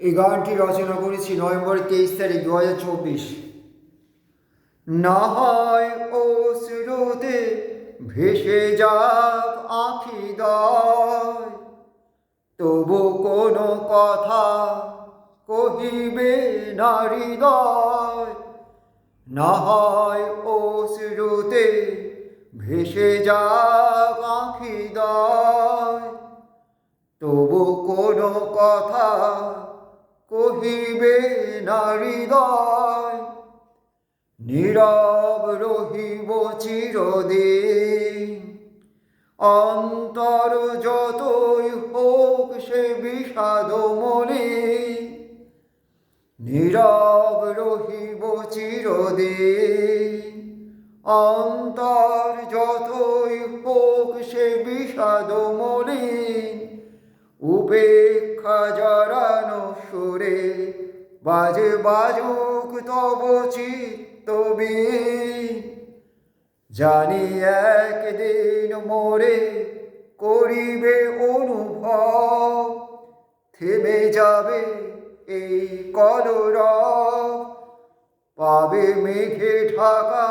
এই গানটি রচনা করেছি নভেম্বর তেইশ তারিখ দু হাজার চব্বিশ। না হয় ও স্রোতে ভেসে যাক আঁখি দয়, তবু কোনো কথা কহিবে না হৃদয়। না হয় ও স্রোতে ভেসে যাক আঁখি দয়, তবু কোনো কথা কহিবে না হৃদয় নীরব রহিব চিরদিন। অন্তর যতই হোক সে বিষাদ মনে, নীরব রহিব চিরদিন। অন্তর যতই হোক সে বিষাদ মনে, উপেক্ষা জড়ানো সুরে। বাজে বাজুক তব চিত্তবি জানি একদিন মোরে করিবে অনুভব। থেমে যাবে এই কলরব। পাবে মেঘে ঢাকা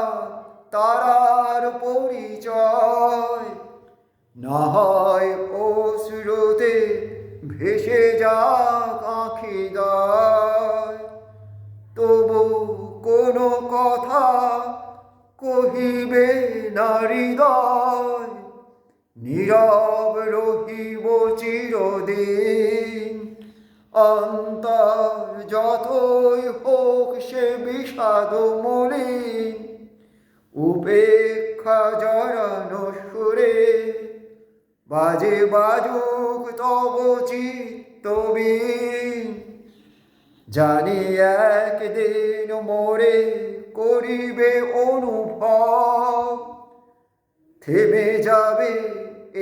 তারার পরিচয়। না হয় ও স্রোতে ভেসে যাক আঁখি দায় তবু কোনো কথা কহিবে না হৃদয় নীরব রহিব চিরদিন। অন্তর যতই হোক সে বিষাদ মলিন। উপেক্ষা জড়ানো সুরে বাজে বাজুক তব চিত্তবিন জানি একদিন মোরে করিবে অনুভব। থেমে যাবে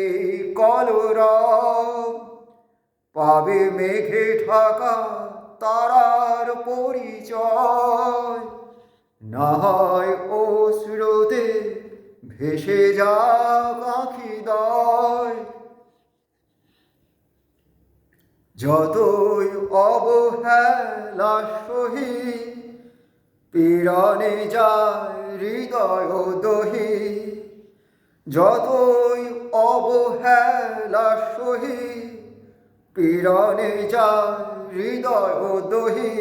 এই কলরব পাবে মেঘে ঢাকা তারার পরিচয়। না হয় ও স্রোতে ভেসে যাক আখি দয়। যতই অবহেলা সহি, পীড়নে যায় হৃদয় দহি। যতই অবহেলা সহি, পীড়নে যায় হৃদয় দহি।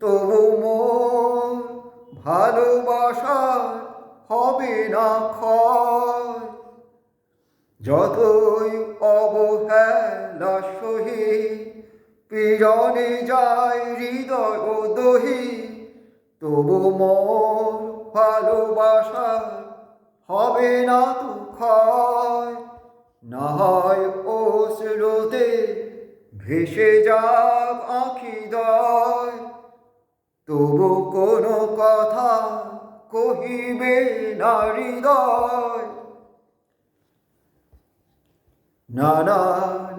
তবু মোর ভালোবাসার হবে না ক্ষয় যতই অবহেলা সহি, পীড়নে যায় হৃদয় দহি, তবু মোর ভালোবাসা হবে না তু না হয় ও স্রোতে ভেসে যাক আখি দয়, তবু কোনো কথা কহিবে না হৃদয় নানা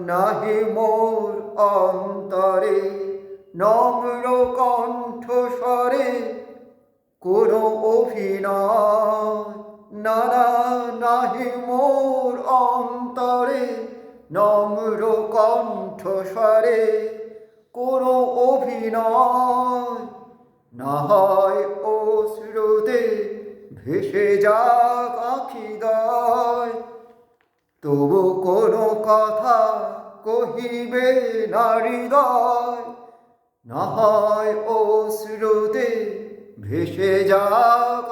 নাহি মোর অন্তরে নম্র কণ্ঠ স্বরে কোনো অভিনয়, নানা নাহি মোর অন্তরে নম্র কণ্ঠ স্বরে কোনো অভিনয় না হয় ভেসে যাক আখি দয়। তবু কোনো কথা কহিবে নারীদয় না হয় ও শ্রুতে ভেসে যাক